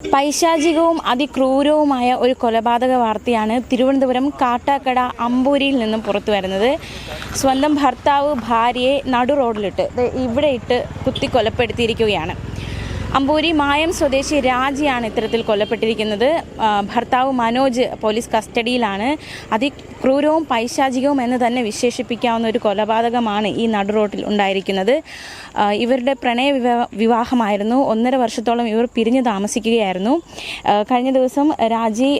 പൈശാചികവും അതിക്രൂരവുമായ ഒരു കൊലപാതക വാർത്തയാണ് തിരുവനന്തപുരം കാട്ടാക്കട അമ്പൂരിയിൽ നിന്നും പുറത്തു വരുന്നത്. സ്വന്തം ഭർത്താവ് ഭാര്യയെ നടു റോഡിലിട്ട് ഇവിടെ ഇട്ട് കുത്തി കൊലപ്പെടുത്തിയിരിക്കുകയാണ് അമ്പൂരി മായം സ്വദേശി രാജിയാണ് ഇത്തരത്തിൽ കൊല്ലപ്പെട്ടിരിക്കുന്നത്. ഭർത്താവ് മനോജ് പോലീസ് കസ്റ്റഡിയിലാണ്. അതിക്രൂരവും പൈശാചികവും എന്ന് തന്നെ വിശേഷിപ്പിക്കാവുന്ന ഒരു കൊലപാതകമാണ് ഈ നടു റോട്ടിൽ ഉണ്ടായിരിക്കുന്നത്. ഇവരുടെ പ്രണയ വിവാഹമായിരുന്നു. ഒന്നര വർഷത്തോളം ഇവർ പിരിഞ്ഞു താമസിക്കുകയായിരുന്നു. കഴിഞ്ഞ ദിവസം രാജി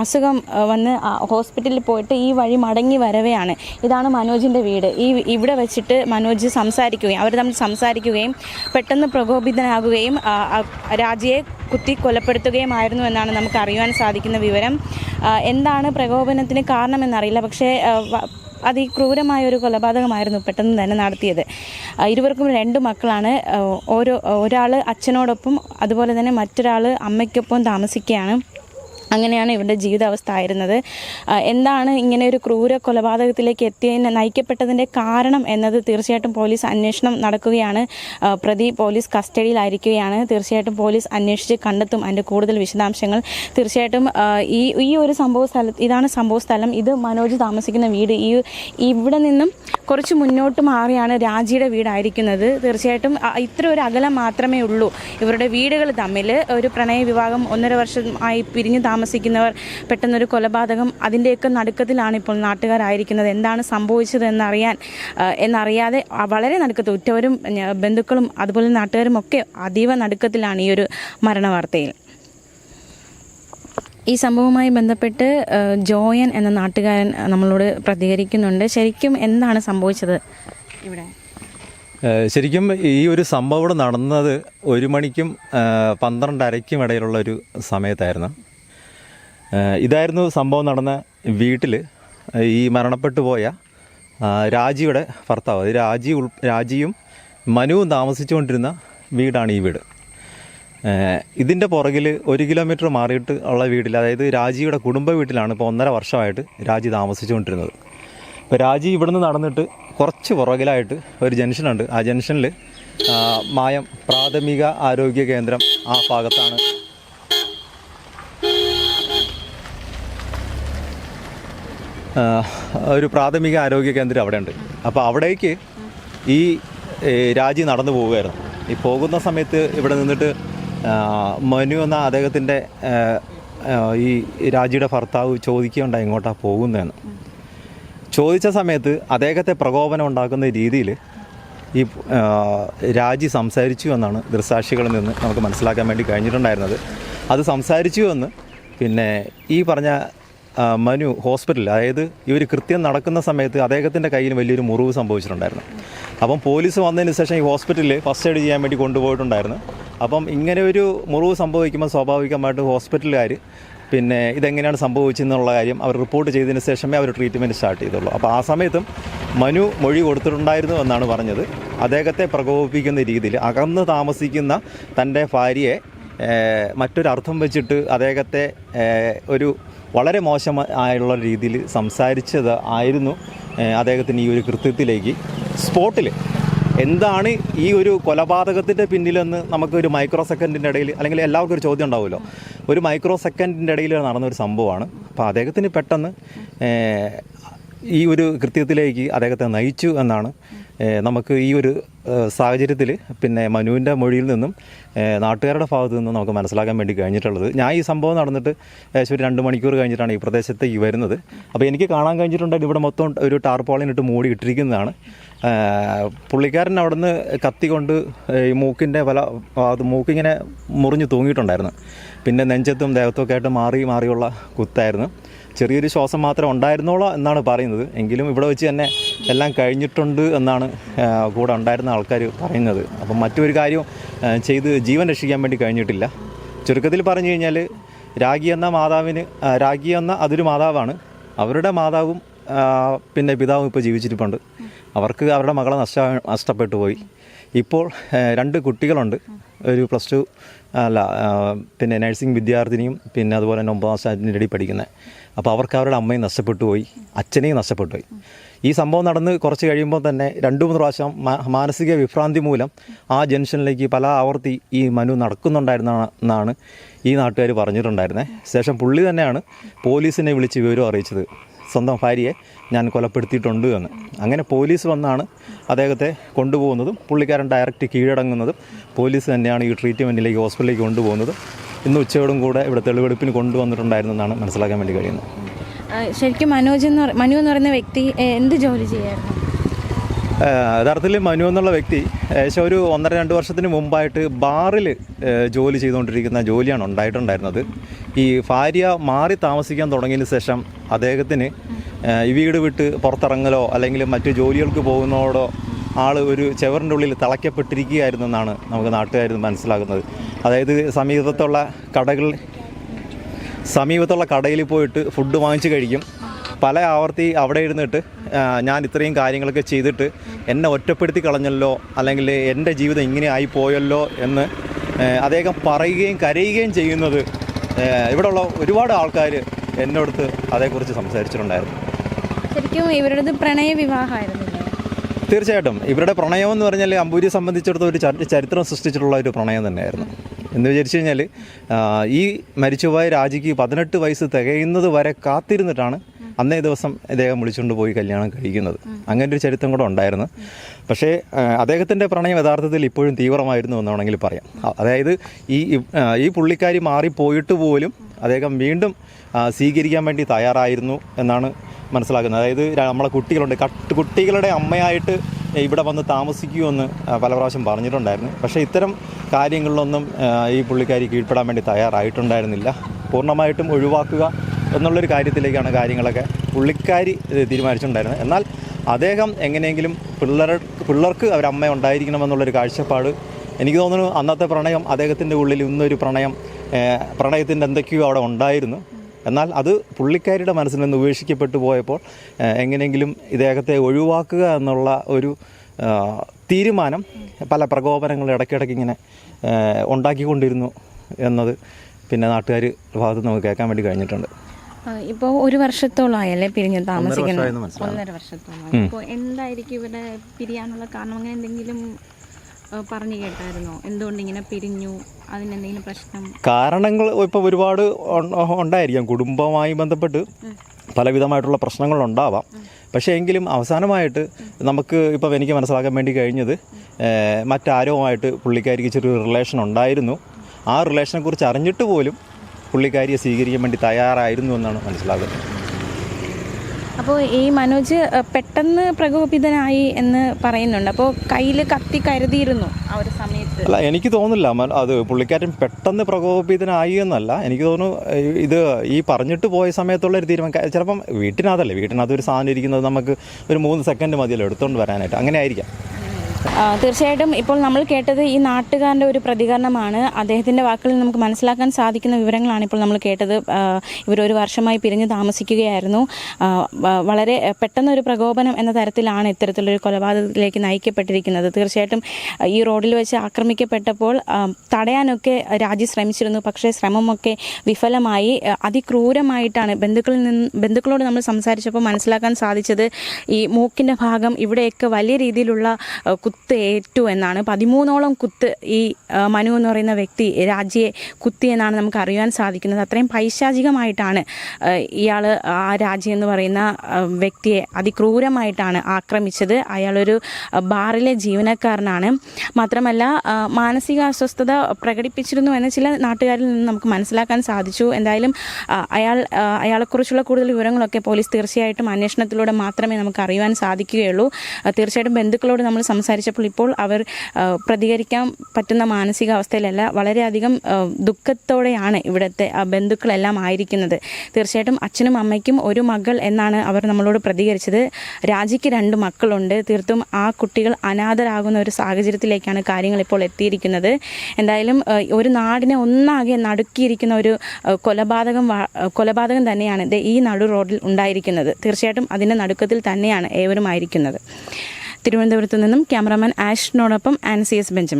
അസുഖം വന്ന് ഹോസ്പിറ്റലിൽ പോയിട്ട് ഈ വഴി മടങ്ങി വരവെയാണ്. ഇതാണ് മനോജിന്റെ വീട്. ഈ ഇവിടെ വെച്ചിട്ട് മനോജ് സംസാരിക്കുകയും അവർ തമ്മിൽ സംസാരിക്കുകയും പെട്ടെന്ന് പ്രകോപിതനാകുകയും രാജിയെ കുത്തി കൊലപ്പെടുത്തുകയുമായിരുന്നു എന്നാണ് നമുക്ക് അറിയുവാൻ സാധിക്കുന്ന വിവരം. എന്താണ് പ്രകോപനത്തിന് കാരണമെന്നറിയില്ല. പക്ഷേ അതി ക്രൂരമായ അതിക്രൂരമായ ഒരു കൊലപാതകമായിരുന്നു പെട്ടെന്ന് തന്നെ നടത്തിയത്. ഇരുവർക്കും രണ്ട് മക്കളാണ്. ഓരോ ഒരാൾ അച്ഛനോടൊപ്പം അതുപോലെ തന്നെ മറ്റൊരാൾ അമ്മയ്ക്കൊപ്പം താമസിക്കുകയാണ്. അങ്ങനെയാണ് ഇവരുടെ ജീവിതാവസ്ഥ ആയിരുന്നത്. എന്താണ് ഇങ്ങനെ ഒരു ക്രൂര കൊലപാതകത്തിലേക്ക് എത്തിയതിന് നയിക്കപ്പെട്ടതിന്റെ കാരണം എന്നത് തീർച്ചയായിട്ടും പോലീസ് അന്വേഷണം നടക്കുകയാണ്. പ്രതി പോലീസ് കസ്റ്റഡിയിലായിരിക്കുകയാണ്. തീർച്ചയായിട്ടും പോലീസ് അന്വേഷിച്ച് കണ്ടെത്തും അതിന്റെ കൂടുതൽ വിശദാംശങ്ങൾ. തീർച്ചയായിട്ടും ഈ ഈ ഒരു സംഭവ ഇതാണ് സംഭവ സ്ഥലം. ഇത് മനോജ് താമസിക്കുന്ന വീട്. ഈ ഇവിടെ നിന്നും കുറച്ച് മുന്നോട്ട് മാറിയാണ് രാജിയുടെ വീടായിരിക്കുന്നത്. തീർച്ചയായിട്ടും ഇത്ര ഒരു അകലം മാത്രമേ ഉള്ളൂ. ഇവരുടെ വീടുകൾ തമ്മിൽ ഒരു പ്രണയ വിവാഹം ഒന്നര വർഷമായി പിരിഞ്ഞു താമസിക്കുന്നവർ പെട്ടെന്നൊരു കൊലപാതകം അതിന്റെയൊക്കെ നടുക്കത്തിലാണ് ഇപ്പോൾ നാട്ടുകാരായിരിക്കുന്നത്. എന്താണ് സംഭവിച്ചത് എന്നറിയാൻ എന്നറിയാതെ വളരെ നടുക്കത്ത് ഉറ്റവരും ബന്ധുക്കളും അതുപോലെ നാട്ടുകാരും ഒക്കെ അതീവ നടുക്കത്തിലാണ് ഈ ഒരു മരണവാർത്തയിൽ. ഈ സംഭവവുമായി ബന്ധപ്പെട്ട് ജോയൻ എന്ന നാട്ടുകാരൻ നമ്മളോട് പ്രതികരിക്കുന്നുണ്ട്. ശരിക്കും എന്താണ് സംഭവിച്ചത് ഇവിടെ? ശരിക്കും ഈ ഒരു സംഭവം നടന്നത് ഒരു മണിക്കും പന്ത്രണ്ടരയ്ക്കും ഇടയിലുള്ള ഒരു സമയത്തായിരുന്നു. ഇതായിരുന്നു സംഭവം നടന്ന വീട്ടിൽ ഈ മരണപ്പെട്ടു പോയ രാജിയുടെ ഭർത്താവ് അത് രാജി ഉൾ രാജിയും മനുവും താമസിച്ചുകൊണ്ടിരുന്ന വീടാണ് ഈ വീട്. ഇതിന്റെ പുറകിൽ ഒരു കിലോമീറ്റർ മാറിയിട്ട് ഉള്ള വീട്ടിൽ അതായത് രാജിയുടെ കുടുംബ വീട്ടിലാണ് ഇപ്പോൾ ഒന്നര വർഷമായിട്ട് രാജി താമസിച്ചുകൊണ്ടിരുന്നത്. ഇപ്പോൾ രാജി ഇവിടുന്ന് നടന്നിട്ട് കുറച്ച് പുറകിലായിട്ട് ഒരു ജംഗ്ഷനുണ്ട്. ആ ജംഗ്ഷനിൽ മായം പ്രാഥമിക ആരോഗ്യ കേന്ദ്രം ആ ഭാഗത്താണ് ഒരു പ്രാഥമിക ആരോഗ്യ കേന്ദ്രം അവിടെയുണ്ട്. അപ്പോൾ അവിടേക്ക് ഈ രാജി നടന്നു പോവുകയായിരുന്നു. ഈ പോകുന്ന സമയത്ത് ഇവിടെ നിന്നിട്ട് മനു എന്ന അദ്ദേഹത്തിന്റെ ഈ രാജിയുടെ ഭർത്താവ് ചോദിക്കുകയുണ്ടായി ഇങ്ങോട്ടാണ് പോകുന്നതെന്ന്. ചോദിച്ച സമയത്ത് അദ്ദേഹത്തെ പ്രകോപനം ഉണ്ടാക്കുന്ന രീതിയിൽ ഈ രാജി സംസാരിച്ചു എന്നാണ് ദൃസാക്ഷികളിൽ നിന്ന് നമുക്ക് മനസ്സിലാക്കാൻ വേണ്ടി കഴിഞ്ഞിട്ടുണ്ടായിരുന്നത്. അത് സംസാരിച്ചു എന്ന് പിന്നെ ഈ പറഞ്ഞ മനു ഹോസ്പിറ്റലിൽ അതായത് ഇവർ കൃത്യം നടക്കുന്ന സമയത്ത് അദ്ദേഹത്തിന്റെ കയ്യിൽ വലിയൊരു മുറിവ് സംഭവിച്ചിട്ടുണ്ടായിരുന്നു. അപ്പം പോലീസ് വന്നതിന് ശേഷം ഈ ഹോസ്പിറ്റലിൽ ഫസ്റ്റ് എയ്ഡ് ചെയ്യാൻ വേണ്ടി കൊണ്ടുപോയിട്ടുണ്ടായിരുന്നു. അപ്പം ഇങ്ങനെ ഒരു മുറിവ് സംഭവിക്കുമ്പോൾ സ്വാഭാവികമായിട്ട് ഹോസ്പിറ്റലുകാർ പിന്നെ ഇതെങ്ങനെയാണ് സംഭവിച്ചെന്നുള്ള കാര്യം അവർ റിപ്പോർട്ട് ചെയ്തതിന് ശേഷമേ അവർ ട്രീറ്റ്മെന്റ് സ്റ്റാർട്ട് ചെയ്തുള്ളൂ. അപ്പോൾ ആ സമയത്തും മനു മൊഴി കൊടുത്തിട്ടുണ്ടായിരുന്നു എന്നാണ് പറഞ്ഞത്. അദ്ദേഹത്തെ പ്രകോപിപ്പിക്കുന്ന രീതിയിൽ അകന്ന് താമസിക്കുന്ന തന്റെ ഭാര്യയെ മറ്റൊരർത്ഥം വെച്ചിട്ട് അദ്ദേഹത്തെ ഒരു വളരെ മോശമായുള്ള രീതിയിൽ സംസാരിച്ചത് ആയിരുന്നു അദ്ദേഹത്തിന്റെ ഈ ഒരു കൃത്യത്തിലേക്ക്. സ്പോട്ടിൽ എന്താണ് ഈ ഒരു കൊലപാതകത്തിന്റെ പിന്നിലെന്ന് നമുക്ക് ഒരു മൈക്രോ സെക്കൻഡിന്റെ ഇടയിൽ അല്ലെങ്കിൽ എല്ലാവർക്കും ഒരു ചോദ്യം ഉണ്ടാവുമല്ലോ. ഒരു മൈക്രോ സെക്കൻഡിന്റെ ഇടയിൽ നടന്ന ഒരു സംഭവമാണ്. അപ്പോൾ അദ്ദേഹത്തിന് പെട്ടെന്ന് ഈ ഒരു കൃത്യത്തിലേക്ക് അദ്ദേഹത്തെ നയിച്ചു എന്നാണ് നമുക്ക് ഈ ഒരു സാഹചര്യത്തിൽ പിന്നെ മനുവിന്റെ മൊഴിയിൽ നിന്നും നാട്ടുകാരുടെ ഭാഗത്തു നിന്നും നമുക്ക് മനസ്സിലാക്കാൻ വേണ്ടി കഴിഞ്ഞിട്ടുള്ളത്. ഞാൻ ഈ സംഭവം നടന്നിട്ട് ഏകദേശം ഒരു രണ്ട് മണിക്കൂർ കഴിഞ്ഞിട്ടാണ് ഈ പ്രദേശത്തേക്ക് വരുന്നത്. അപ്പോൾ എനിക്ക് കാണാൻ കഴിഞ്ഞിട്ടുണ്ട് ഇവിടെ മൊത്തം ഒരു ടാർപോളിനിട്ട് മൂടി ഇട്ടിരിക്കുന്നതാണ്. പുള്ളിക്കാരൻ അവിടുന്ന് കത്തി കൊണ്ട് ഈ മൂക്കിന്റെ പല അത് മൂക്കിങ്ങനെ മുറിഞ്ഞ് തൂങ്ങിയിട്ടുണ്ടായിരുന്നു. പിന്നെ നെഞ്ചത്തും ദേഹത്തൊക്കെ ആയിട്ട് മാറി മാറിയുള്ള കുത്തായിരുന്നു. ചെറിയൊരു ശ്വാസം മാത്രം ഉണ്ടായിരുന്നോളാം എന്നാണ് പറയുന്നത്. എങ്കിലും ഇവിടെ വെച്ച് തന്നെ എല്ലാം കഴിഞ്ഞിട്ടുണ്ട് എന്നാണ് കൂടെ ഉണ്ടായിരുന്ന ആൾക്കാർ പറയുന്നത്. അപ്പം മറ്റൊരു കാര്യം ചെയ്ത് ജീവൻ രക്ഷിക്കാൻ വേണ്ടി കഴിഞ്ഞിട്ടില്ല. ചുരുക്കത്തിൽ പറഞ്ഞു കഴിഞ്ഞാൽ രാഗി എന്ന മാതാവിന് രാഗി എന്ന അതൊരു മാതാവാണ്. അവരുടെ മാതാവും പിന്നെ പിതാവും ഇപ്പോൾ ജീവിച്ചിരിപ്പുണ്ട്. അവർക്ക് അവരുടെ മകളെ നഷ്ട നഷ്ടപ്പെട്ടു പോയി. ഇപ്പോൾ രണ്ട് കുട്ടികളുണ്ട്. ഒരു പ്ലസ് ടു അല്ല പിന്നെ നഴ്സിംഗ് വിദ്യാർത്ഥിനിയും പിന്നെ അതുപോലെ തന്നെ ഒമ്പതാം സ്റ്റാൻഡേർഡിൽ പഠിക്കുന്നത് അപ്പോൾ അവർക്ക് അവരുടെ അമ്മയും നഷ്ടപ്പെട്ടു പോയി. അച്ഛനെയും നഷ്ടപ്പെട്ടു പോയി. ഈ സംഭവം നടന്ന് കുറച്ച് കഴിയുമ്പോൾ തന്നെ രണ്ടു മൂന്ന് പ്രാവശ്യം മാനസിക വിഭ്രാന്തി മൂലം ആ ജംഗ്ഷനിലേക്ക് പല ആവർത്തി ഈ മനു നടക്കുന്നുണ്ടായിരുന്നെന്നാണ് ഈ നാട്ടുകാർ പറഞ്ഞിട്ടുണ്ടായിരുന്നത് ശേഷം പുള്ളി തന്നെയാണ് പോലീസിനെ വിളിച്ച് വിവരം അറിയിച്ചത്. സ്വന്തം ഭാര്യയെ ഞാൻ കൊലപ്പെടുത്തിയിട്ടുണ്ട് എന്ന്. അങ്ങനെ പോലീസ് വന്നാണ് അദ്ദേഹത്തെ കൊണ്ടുപോകുന്നതും പുള്ളിക്കാരൻ ഡയറക്റ്റ് കീഴടങ്ങുന്നതും പോലീസ് തന്നെയാണ് ഈ ട്രീറ്റ്മെന്റിലേക്ക് ഹോസ്പിറ്റലിലേക്ക് കൊണ്ടുപോകുന്നത് ഇന്ന് ഉച്ചയോടും കൂടെ ഇവിടെ തെളിവെടുപ്പിന് കൊണ്ടുവന്നിട്ടുണ്ടായിരുന്നെന്നാണ് മനസ്സിലാക്കാൻ വേണ്ടി കഴിയുന്നത്. ശരിക്കും മനോജ് എന്ന് മനു എന്ന് പറയുന്ന വ്യക്തി എന്ത് ജോലി ചെയ്യായിരുന്നു? യഥാർത്ഥത്തിൽ മനു എന്നുള്ള വ്യക്തി ഏകദേശം ഒരു ഒന്നര രണ്ട് വർഷത്തിന് മുമ്പായിട്ട് ബാറിൽ ജോലി ചെയ്തുകൊണ്ടിരിക്കുന്ന ജോലിയാണ് ഉണ്ടായിട്ടുണ്ടായിരുന്നത്. ഈ ഭാര്യ മാറി താമസിക്കാൻ തുടങ്ങിയതിന് ശേഷം അദ്ദേഹത്തിന് ഈ വീട് വിട്ട് പുറത്തിറങ്ങലോ അല്ലെങ്കിൽ മറ്റു ജോലികൾക്ക് പോകുന്നതോടോ ആൾ ഒരു ചെവറിന്റെ ഉള്ളിൽ തളയ്ക്കപ്പെട്ടിരിക്കുകയായിരുന്നെന്നാണ് നമുക്ക് നാട്ടുകാർ മനസ്സിലാക്കുന്നത് അതായത് സമീപത്തുള്ള കടകൾ സമീപത്തുള്ള കടയിൽ പോയിട്ട് ഫുഡ് വാങ്ങിച്ച് കഴിക്കും. പല ആവർത്തി അവിടെ ഇരുന്നിട്ട് ഞാൻ ഇത്രയും കാര്യങ്ങളൊക്കെ ചെയ്തിട്ട് എന്നെ ഒറ്റപ്പെടുത്തി കളഞ്ഞല്ലോ അല്ലെങ്കിൽ എന്റെ ജീവിതം ഇങ്ങനെ ആയി പോയല്ലോ എന്ന് അദ്ദേഹം പറയുകയും കരയുകയും ചെയ്യുന്നത് ഇവിടെയുള്ള ഒരുപാട് ആൾക്കാർ എന്നോടത്ത് അതേക്കുറിച്ച് സംസാരിച്ചിട്ടുണ്ടായിരുന്നു. ശരിക്കും ഇവരുടെ പ്രണയ വിവാഹമായിരുന്നു തീർച്ചയായിട്ടും. ഇവരുടെ പ്രണയം എന്ന് പറഞ്ഞാൽ അമ്പൂരിയെ സംബന്ധിച്ചിടത്തോളം ഒരു ചരിത്രം സൃഷ്ടിച്ചിട്ടുള്ള ഒരു പ്രണയം തന്നെയായിരുന്നു. എന്ന് വിചാരിച്ചു കഴിഞ്ഞാൽ ഈ മരിച്ചുപോയ രാജിക്ക് പതിനെട്ട് വയസ്സ് തികയുന്നത് വരെ കാത്തിരുന്നിട്ടാണ് അന്നേ ദിവസം ഇദ്ദേഹം വിളിച്ചുകൊണ്ട് പോയി കല്യാണം കഴിക്കുന്നത്. അങ്ങനെ ഒരു ചരിത്രം കൂടെ ഉണ്ടായിരുന്നു. പക്ഷേ അദ്ദേഹത്തിന്റെ പ്രണയം യഥാർത്ഥത്തിൽ ഇപ്പോഴും തീവ്രമായിരുന്നു എന്ന് വേണമെങ്കിൽ പറയാം. അതായത് ഈ ഈ പുള്ളിക്കാരി മാറിപ്പോയിട്ട് പോലും അദ്ദേഹം വീണ്ടും സ്വീകരിക്കാൻ വേണ്ടി തയ്യാറായിരുന്നു എന്നാണ് മനസ്സിലാക്കുന്നത്. അതായത് നമ്മളെ കുട്ടികളുണ്ട്. കട്ട് കുട്ടികളുടെ അമ്മയായിട്ട് ഇവിടെ വന്ന് താമസിക്കുമെന്ന് പല പ്രാവശ്യം പറഞ്ഞിട്ടുണ്ടായിരുന്നു. പക്ഷേ ഇത്തരം കാര്യങ്ങളിലൊന്നും ഈ പുള്ളിക്കാരി കീഴ്പ്പെടാൻ വേണ്ടി തയ്യാറായിട്ടുണ്ടായിരുന്നില്ല. പൂർണമായിട്ടും ഒഴിവാക്കുക എന്നുള്ളൊരു കാര്യത്തിലേക്കാണ് കാര്യങ്ങളൊക്കെ പുള്ളിക്കാരി തീരുമാനിച്ചിട്ടുണ്ടായിരുന്നത്. എന്നാൽ അദ്ദേഹം എങ്ങനെയെങ്കിലും പിള്ളേർ പിള്ളേർക്ക് അവരമ്മ ഉണ്ടായിരിക്കണമെന്നുള്ളൊരു കാഴ്ചപ്പാട് എനിക്ക് തോന്നുന്നു അന്നത്തെ പ്രണയം അദ്ദേഹത്തിന്റെ ഉള്ളിൽ ഇന്നൊരു പ്രണയം പ്രണയത്തിന്റെ എന്തൊക്കെയോ അവിടെ ഉണ്ടായിരുന്നു. എന്നാൽ അത് പുള്ളിക്കാരിയുടെ മനസ്സിൽ നിന്ന് ഉപേക്ഷിക്കപ്പെട്ടു പോയപ്പോൾ എങ്ങനെയെങ്കിലും ഇദ്ദേഹത്തെ ഒഴിവാക്കുക എന്നുള്ള ഒരു തീരുമാനം പല പ്രകോപനങ്ങൾ ഇടയ്ക്കിടയ്ക്ക് ഇങ്ങനെ ഉണ്ടാക്കിക്കൊണ്ടിരുന്നു എന്നത് പിന്നെ നാട്ടുകാർ ഭാഗത്ത് നമുക്ക് കേൾക്കാൻ വേണ്ടി കഴിഞ്ഞിട്ടുണ്ട്. ഇപ്പോൾ ഒരു വർഷത്തോളമായല്ലേ പിരിഞ്ഞ് താമസിക്കുന്നത്? ഒന്നര വർഷത്തോളം. ഇപ്പോൾ എന്തായിരിക്കും ഇവിടെ പിരിയാനുള്ള കാരണം? അങ്ങനെ എന്തെങ്കിലും പറഞ്ഞു കേട്ടായിരുന്നോ? എന്തുകൊണ്ട് ഇങ്ങനെ പിരിഞ്ഞു? അതിനെന്തെങ്കിലും പ്രശ്നം? കാരണങ്ങൾ ഇപ്പോൾ ഒരുപാട് ഉണ്ടായിരിക്കാം. കുടുംബവുമായി ബന്ധപ്പെട്ട് പലവിധമായിട്ടുള്ള പ്രശ്നങ്ങൾ ഉണ്ടാവാം. പക്ഷേ എങ്കിലും അവസാനമായിട്ട് നമുക്ക് ഇപ്പം എനിക്ക് മനസ്സിലാക്കാൻ വേണ്ടി കഴിഞ്ഞത് മറ്റാരോമായിട്ട് പുള്ളിക്കാരിക്ക് ചെറിയൊരു റിലേഷൻ ഉണ്ടായിരുന്നു. ആ റിലേഷനെക്കുറിച്ച് അറിഞ്ഞിട്ട് പോലും പുള്ളിക്കാരിയെ സ്വീകരിക്കാൻ വേണ്ടി തയ്യാറായിരുന്നു എന്നാണ് മനസ്സിലാക്കുന്നത് അപ്പോൾ ഈ മനോജ് പെട്ടെന്ന് പ്രകോപിതനായി എന്ന് പറയുന്നുണ്ട്. അപ്പോൾ കയ്യിൽ കത്തി കരുതിയിരുന്നു ആ ഒരു സമയത്ത്. അല്ല എനിക്ക് തോന്നുന്നില്ല. അത് പുള്ളിക്കാരൻ പെട്ടെന്ന് പ്രകോപിതനായി എന്നല്ല. എനിക്ക് തോന്നുന്നു ഇത് ഈ പറഞ്ഞിട്ട് പോയ സമയത്തുള്ള ഒരു തീരുമാനം. ചിലപ്പം വീട്ടിനകത്തല്ലേ? വീട്ടിനകത്ത് ഒരു സാധനം ഇരിക്കുന്നത് നമുക്ക് ഒരു മൂന്ന് സെക്കൻഡ് മതിയല്ലോ എടുത്തുകൊണ്ട് വരാനായിട്ട്. അങ്ങനെ ആയിരിക്കാം തീർച്ചയായിട്ടും ഇപ്പോൾ നമ്മൾ കേട്ടത് ഈ നാട്ടുകാരന്റെ ഒരു പ്രതികരണമാണ്. അദ്ദേഹത്തിന്റെ വാക്കുകളിൽ നമുക്ക് മനസ്സിലാക്കാൻ സാധിക്കുന്ന വിവരങ്ങളാണ് ഇപ്പോൾ നമ്മൾ കേട്ടത്. ഇവർ ഒരു വർഷമായി പിരിഞ്ഞ് താമസിക്കുകയായിരുന്നു. വളരെ പെട്ടെന്ന് ഒരു പ്രകോപനം എന്ന തരത്തിലാണ് ഇത്തരത്തിലൊരു കൊലപാതകത്തിലേക്ക് നയിക്കപ്പെട്ടിരിക്കുന്നത്. തീർച്ചയായിട്ടും ഈ റോഡിൽ വെച്ച് ആക്രമിക്കപ്പെട്ടപ്പോൾ തടയാനൊക്കെ രാജി ശ്രമിച്ചിരുന്നു. പക്ഷേ ശ്രമമൊക്കെ വിഫലമായി. അതിക്രൂരമായിട്ടാണ് ബന്ധുക്കളിൽ നിന്ന് ബന്ധുക്കളോട് നമ്മൾ സംസാരിച്ചപ്പോൾ മനസ്സിലാക്കാൻ സാധിച്ചത് ഈ മൂക്കിന്റെ ഭാഗം ഇവിടെയൊക്കെ വലിയ രീതിയിലുള്ള ആ, കുത്ത് ഏറ്റു എന്നാണ്. പതിമൂന്നോളം കുത്ത് ഈ മനു എന്ന് പറയുന്ന വ്യക്തി രാജിയെ കുത്തി എന്നാണ് നമുക്ക് അറിയുവാൻ സാധിക്കുന്നത്. അത്രയും പൈശാചികമായിട്ടാണ് ഇയാൾ ആ രാജി എന്ന് പറയുന്ന വ്യക്തിയെ അതിക്രൂരമായിട്ടാണ് ആക്രമിച്ചത്. അയാളൊരു ബാറിലെ ജീവനക്കാരനാണ്. മാത്രമല്ല മാനസിക അസ്വസ്ഥത പ്രകടിപ്പിച്ചിരുന്നു എന്ന് ചില നാട്ടുകാരിൽ നിന്ന് നമുക്ക് മനസ്സിലാക്കാൻ സാധിച്ചു. എന്തായാലും അയാൾ അയാളെക്കുറിച്ചുള്ള കൂടുതൽ വിവരങ്ങളൊക്കെ പോലീസ് തീർച്ചയായിട്ടും അന്വേഷണത്തിലൂടെ മാത്രമേ നമുക്ക് അറിയുവാൻ സാധിക്കുകയുള്ളൂ. തീർച്ചയായിട്ടും ബന്ധുക്കളോട് നമ്മൾ സംസാരിച്ചപ്പോൾ ഇപ്പോൾ അവർ പ്രതികരിക്കാൻ പറ്റുന്ന മാനസികാവസ്ഥയിലല്ല വളരെയധികം ദുഃഖത്തോടെയാണ് ഇവിടുത്തെ ബന്ധുക്കളെല്ലാം ആയിരിക്കുന്നത്. തീർച്ചയായിട്ടും അച്ഛനും അമ്മയ്ക്കും ഒരു മകൾ എന്നാണ് അവർ നമ്മളോട് പ്രതികരിച്ചത്. രാജിക്ക് രണ്ട് മക്കളുണ്ട്. തീർത്തും ആ കുട്ടികൾ അനാഥരാകുന്ന ഒരു സാഹചര്യത്തിലേക്കാണ് കാര്യങ്ങൾ ഇപ്പോൾ എത്തിയിരിക്കുന്നത്. എന്തായാലും ഒരു നാടിനെ ഒന്നാകെ നടുക്കിയിരിക്കുന്ന ഒരു കൊലപാതകം കൊലപാതകം തന്നെയാണ് ഈ നടു റോഡിൽ ഉണ്ടായിരിക്കുന്നത്. തീർച്ചയായിട്ടും അതിന്റെ നടുക്കത്തിൽ തന്നെയാണ് ഏവരും ആയിരിക്കുന്നത് തിരുവനന്തപുരത്ത് നിന്നും ക്യാമറാമാൻ ആഷിനോടൊപ്പം ആൻസിയസ് ബെഞ്ചമിൻ.